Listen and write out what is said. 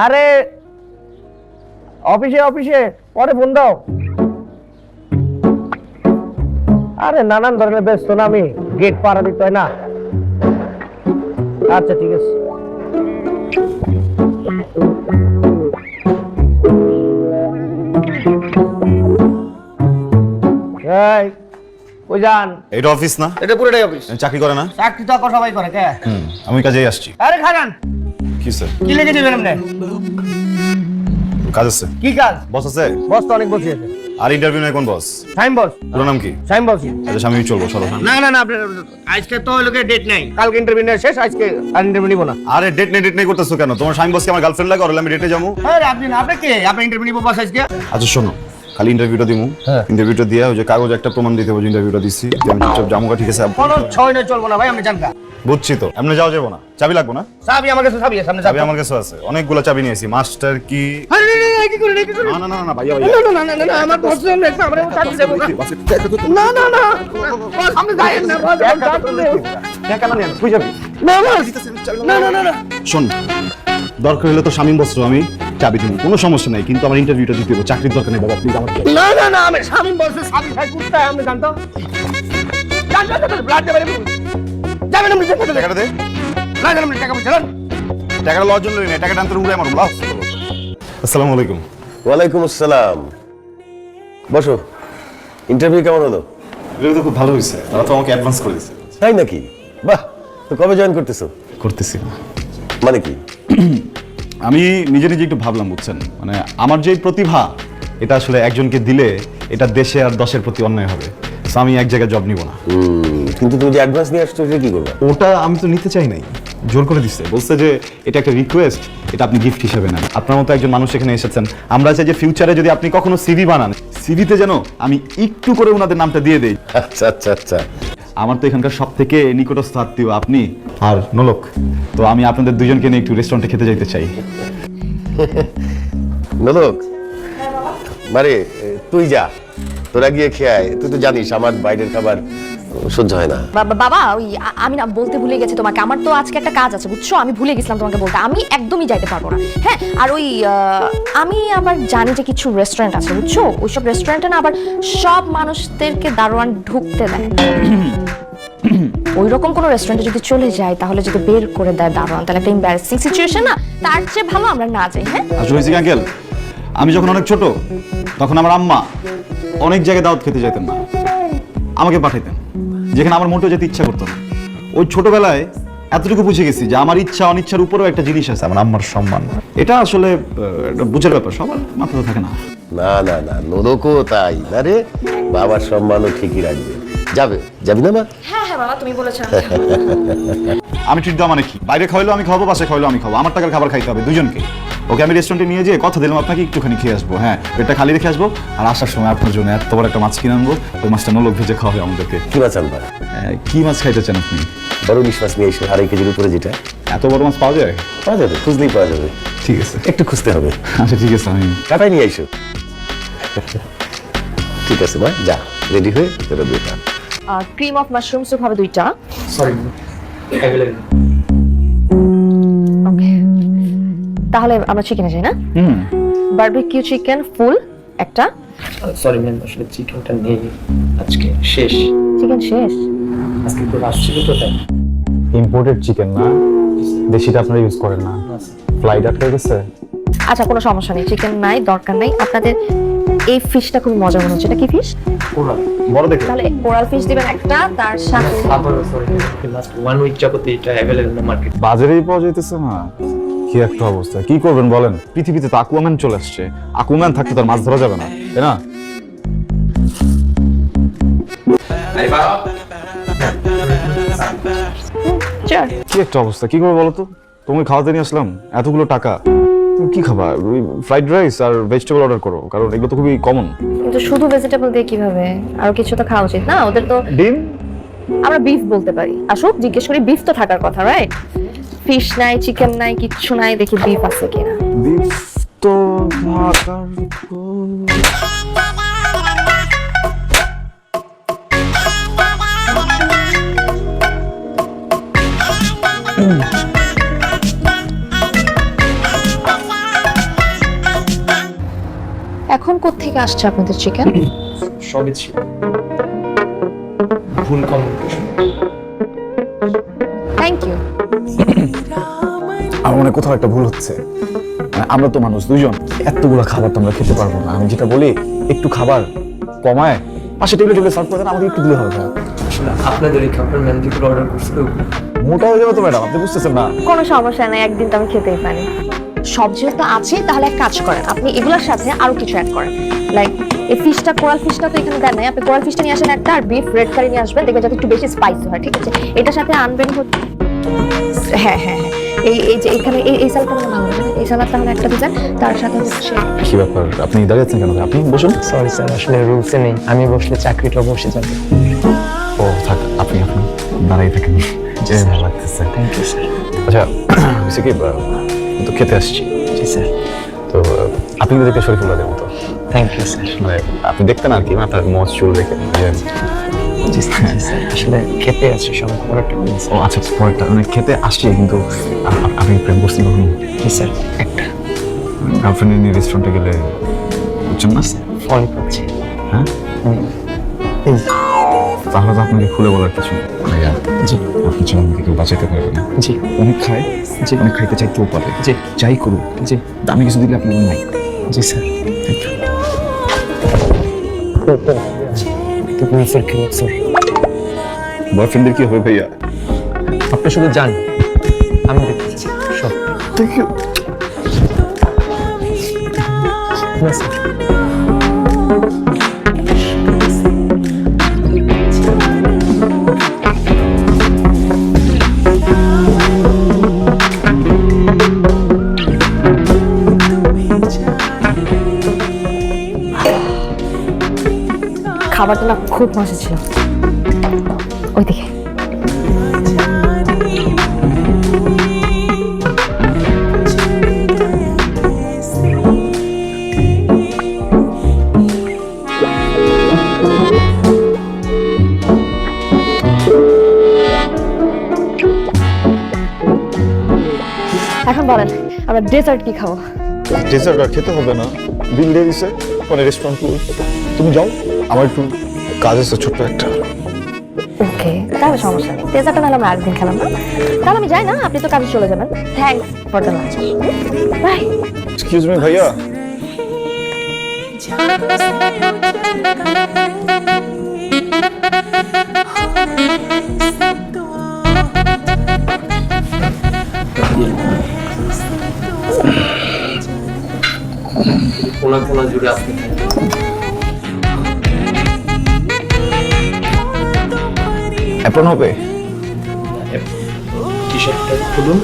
আরে অফিসে অফিসে পরে ফোন দাও। আরে নানান ধরনের ব্যস্ত না আমি গেট পাড়া দিতে হয় না। আচ্ছা ঠিক আছে। এই কই যান? এটা অফিস না? এটা পুরোটাই অফিস চাকরি করে না? চাকরি তো সবাই করে কে? আমি কাজেই আসছি। আরে খারান কি স্যার কি লিখে দিবেন আপনি কাজ আছে। কি কাজ? বস আছে? বস তো অনেক বসে আছে। আর ইন্টারভিউ নেই কোন বস? সাইম বস। পুরো নাম কি? সাইম বস। আচ্ছা চলবো চলো না না না আজকে তো লোকে ডেট নাই। কালকে ইন্টারভিউ শেষ আজকে আর ইন্টারভিউ নিব না। আরে ডেট নেই ডেট নেই করতেছো কেন? তোমার বসকে আমার গার্লফ্রেন্ড লাগে আর আমি ডেটে যাব। আরে আপনি না আপনি কে? আপনি ইন্টারভিউ নিব বাস আজকে? আচ্ছা শোনো। খালি ইন্টারভিউটা দিমু হ্যাঁ। ইন্টারভিউটা দিয়ে ওই যে কাগজ একটা প্রমাণ দিতে হবে ইন্টারভিউটা দিছি যে আমি চুপচাপ জামুকা ঠিক আছে কোনো ছয় নয় চলবো না ভাই আমি জানকা বুঝছি তো এমনি যাওয়া যাব না চাবি লাগবো না চাবি আমার কাছে চাবি আছে সামনে চাবি আমার কাছে আছে অনেকগুলো চাবি নিয়েছি মাস্টার কি আরে না, না, না, কি করে কি করে না না না না ভাইয়া না ভাইয়া না না না না আমার বস আমরা চাবি দেবো না না না যাইয়েন না বস চাবি দেবো। না না না না না না শোন দরকার হলে তো স্বামী বস্ত্র আমি চাবি দিব কোনো সমস্যা নাই কিন্তু আমার ইন্টারভিউটা দিতে হবে চাকরির দরকার নেই বাবা প্লিজ আমাকে না না না আমি স্বামী বলছে স্বামী খাই কুত্তা আমি জানতাম জানতাম ব্লাড দেবে যাবেন আপনি যেতে দেবে টাকাটা দে। না জানেন টাকা পয়সা দেন। টাকাটা লওয়ার জন্য নেই টাকাটা আনতে উড়ে মারবো লাও। আসসালামু আলাইকুম। ওয়ালাইকুম আসসালাম। বসো ইন্টারভিউ কেমন হলো? এটা তো খুব ভালো হয়েছে তারা তো আমাকে অ্যাডভান্স করে দিয়েছে। তাই নাকি? বাহ তো কবে জয়েন করতেছো? করতেছি। মানে কি? আমি নিজে নিজে একটু ভাবলাম বুঝছেন? মানে আমার যে প্রতিভা এটা আসলে একজনকে দিলে এটা দেশে আর দশের প্রতি অন্যায় হবে। So আমি এক জায়গায় জব নিব না। কিন্তু তুমি যে অ্যাডভান্স নিয়ে আসছো সেটা কি করবা? ওটা আমি তো নিতে চাই নাই। জোর করে দিচ্ছে। বলছে যে এটা একটা রিকোয়েস্ট এটা আপনি গিফট হিসেবে নেন। আপনার মতো একজন মানুষ এখানে এসেছেন। আমরা চাই যে ফিউচারে যদি আপনি কখনো সিভি বানান সিভিতে যেন আমি একটু করে ওনাদের নামটা দিয়ে দেই। আচ্ছা আচ্ছা আচ্ছা। আমার তো এখানকার সব থেকে নিকটস্থ আত্মীয় আপনি। আর নোলক। তো আমি আপনাদের দুজনকে নিয়ে একটু রেস্টুরেন্টে খেতে যেতে চাই। নলক মারে তুই যা। তোরা গিয়ে খেয়ে তুই তো জানিস আমার বাইরের খাবার সহ্য হয় না। বাবা ওই আমি না বলতে ভুলে গেছি তোমাকে। আমার তো আজকে একটা কাজ আছে বুঝছ? আমি ভুলে গেছিলাম তোমাকে বলতে। আমি একদমই যাইতে পারব না। হ্যাঁ আর ওই আমি আবার জানি যে কিছু রেস্টুরেন্ট আছে বুঝছ? ওইসব রেস্টুরেন্টে না আবার সব মানুষদেরকে দারোয়ান ঢুকতে দেয়। ওই রকম কোনো রেস্টুরেন্টে যদি চলে যায় তাহলে যদি বের করে দেয় দারোয়ান তাহলে একটা এম্বারেসিং সিচুয়েশন না? তার চেয়ে ভালো আমরা না যাই হ্যাঁ? আসলে আঙ্কেল আমি যখন অনেক ছোট তখন আমার আম্মা অনেক জায়গায় দাওয়াত খেতে যেতেন না। আমাকে পাঠাইতেন, যেখানে আমার মোটেও যেতে ইচ্ছা করতো না। ওই ছোটবেলায় এতটুকু বুঝে গেছি যে আমার ইচ্ছা অনিচ্ছার উপরেও একটা জিনিস আছে, আমার আম্মার সম্মান। এটা আসলে বুঝার ব্যাপার, সবার মাথাতে থাকে না। না না না নলকও তাই। না রে বাবার সম্মানও ঠিকই রাখবে। যাবে? যাবি না মা? হ্যাঁ হ্যাঁ বাবা তুমি বলেছ আমি ট্রিট দেওয়া মানে কি? বাইরে খাওয়াইলেও আমি খাব বাসায় খাওয়াইলেও আমি খাব আমার টাকার খাবার খাইতে হবে দুজনকে। ওকে আমি রেস্টুরেন্টে নিয়ে যেয়ে কথা দিলাম আপনাকে একটুখানি খেয়ে আসব হ্যাঁ? পেটটা খালি রেখে আসব আর আসার সময় আপনার জন্য এত বড় একটা মাছ কিনে আনব ওই মাছটা নলক ভেজে খাওয়াবে আমাদেরকে। কি মাছ আনবা? হ্যাঁ, কি মাছ খাইতে চান আপনি? বড় বিশ্বাস নিয়ে এসো আড়াই কেজির উপরে যেটা। এত বড় মাছ পাওয়া যায়? পাওয়া যাবে খুঁজলেই পাওয়া যাবে। ঠিক আছে। একটু খুঁজতে হবে। আচ্ছা ঠিক আছে আমি কাটাই নিয়ে এসো ঠিক আছে মা যা রেডি হয়ে তোরা দুইটা ক্রিম অফ মাশরুম স্যুপ হবে দুইটা। সরি ওকে তাহলে আমরা চিকেনে যাই না? হুম। বারবিকিউ চিকেন ফুল একটা। সরি ম্যাম আসলে চিকেনটা নেই। আজকে শেষ। চিকেন শেষ? আজকে তো আসছিল তো তাই। ইম্পোর্টেড চিকেন না? দেশিটা আপনারা ইউজ করেন না। ফ্লাইট আটকে গেছে? আচ্ছা কোনো সমস্যা নেই। চিকেন নাই দরকার নাই। আপনাদের এই ফিশটা খুব মজা মনে হচ্ছে। এটা কি ফিশ? বড় দেখে তাহলে কোরাল ফিশ দিবেন একটা তার সাথে লাস্ট ওয়ান উইক যাবত এটা অ্যাভেলেবল না মার্কেট বাজারেই পাওয়া যাইতেছে না। কি একটা অবস্থা। কি করবেন বলেন? পৃথিবীতে তো আকুয়াম্যান চলে আসছে। আকুয়াম্যান থাকতে তার মাছ ধরা যাবে না তাই না. কি একটা অবস্থা। কি করব বলো তো? তুমি খাওয়াতে নিয়ে আসলাম। এতগুলো টাকা। কি খাবা? ফ্রাইড রাইস আর ভেজিটেবল অর্ডার করো কারণ এগুলো তো খুবই কমন কিন্তু শুধু ভেজিটেবল দিয়ে কীভাবে? আরও কিছু তো খাওয়া উচিত না ওদের তো ডিম? আমরা বিফ বলতে পারি। আসুক জিজ্ঞেস করি বিফ তো থাকার কথা রাইট ফিশ নাই চিকেন নাই কিচ্ছু নাই দেখি বিফ আছে কিনা। বিফ তো থাকার এখন কোত্থেকে আসছে আপনাদের চিকেন? সবই ছিল। ভুল কমিউনিকেশন থ্যাংক ইউ আমার মনে কোথাও একটা ভুল হচ্ছে। মানে আমরা তো মানুষ দুজন এতগুলো খাবার তো আমরা খেতে পারব না। আমি যেটা বলি একটু খাবার কমায় পাশে টেবিলে টেবিলে সার্ভ করে দেন আমাদের একটু দিলে হবে আপনাদের এই খাবার ম্যাম যেগুলো অর্ডার করছিল। মোটা হয়ে যাবে তো ম্যাডাম আপনি বুঝতেছেন না। কোনো সমস্যা নাই একদিন তো আমি খেতেই পারি। সব যেহেতু আছে তাহলে এক কাজ করেন আপনি এগুলোর সাথে আরও কিছু অ্যাড করেন। লাইক এই ফিশটা কোরাল ফিশটা তো এখানে দেন নাই। আপনি কোরাল ফিশটা নিয়ে আসেন একটা আর বিফ রেড কারি নিয়ে আসবেন দেখবেন যাতে একটু বেশি স্পাইসি হয় ঠিক আছে? এটার সাথে আনবেন হ্যাঁ হ্যাঁ হ্যাঁ। এই এই যে এখানে এই এই সালাদটা মানে ভালো লাগে না? এই সালাদটা তাহলে একটা দিবেন তার সাথে হচ্ছে কি ব্যাপার? আপনি দাঁড়িয়ে আছেন কেন? আপনি বসুন। সরি স্যার আসলে রুলসে নেই। আমি বসলে চাকরিটা বসে যাবে। ও থাক আপনি আপনি দাঁড়াই থাকেন। যে ভালো লাগতেছে। থ্যাংক ইউ স্যার আচ্ছা হয়েছে কি? তো খেতে আসছি। জি স্যার। তো আপনি কিন্তু দেখতে শরীফুল্লাহদের মতো থ্যাংক ইউ স্যার। মানে আপনি দেখতেন আর কি মাথার মজ চুল জি স্যার আসলে খেতে সবাই পরেরটা ও আচ্ছা পরেরটা মানে খেতে আসছি কিন্তু আ- আ- আপনি প্রেম করছেন কখনো? জি স্যার একটা। গার্লফ্রেন্ড নিয়ে রেস্টুরেন্টে গেলে বুঝছেন না? ফল পাচ্ছি হ্যাঁ? তাহলে তো আপনাকে খুলে বলার কিছু নেই। জি। আপনি ছাড়া আমাকে কেউ বাঁচাতে পারবে না? জি। অনেক খায় জি। অনেক খাইতে চাইতেও পারে। জি। যাই করুক জি। দামি কিছু দিলে আপনি নাই। জি স্যার। তুমি স্যার কি স্যার বয়ফ্রেন্ডের কি হবে ভাইয়া? আপনি শুধু যান। আমি দেখতেছি। সব। থ্যাংক ইউ না স্যার। খাবারটা না খুব মজা ছিল। ওইদিকে এখন বলেন, আমরা ডেজার্ট কি খাব? ডেজার্ট আর খেতে হবে না। বিল দিয়ে দিছে মানে রেস্টুরেন্ট তুমি যাও। আমার একটু কাজ আছে ছোট্ট একটা। ওকে তাহলে সমস্যা নেই। ডেজার্টটা নাহলে আমরা আরেকদিন খেলাম না? তাহলে আমি যাই না আপনি তো কাজে চলে যাবেন। Thanks for the lunch bye excuse me ভাইয়া। কোনা কোনা জুড়ে আপনি অ্যাপ্রন হবে টি শার্টটা খুলুন।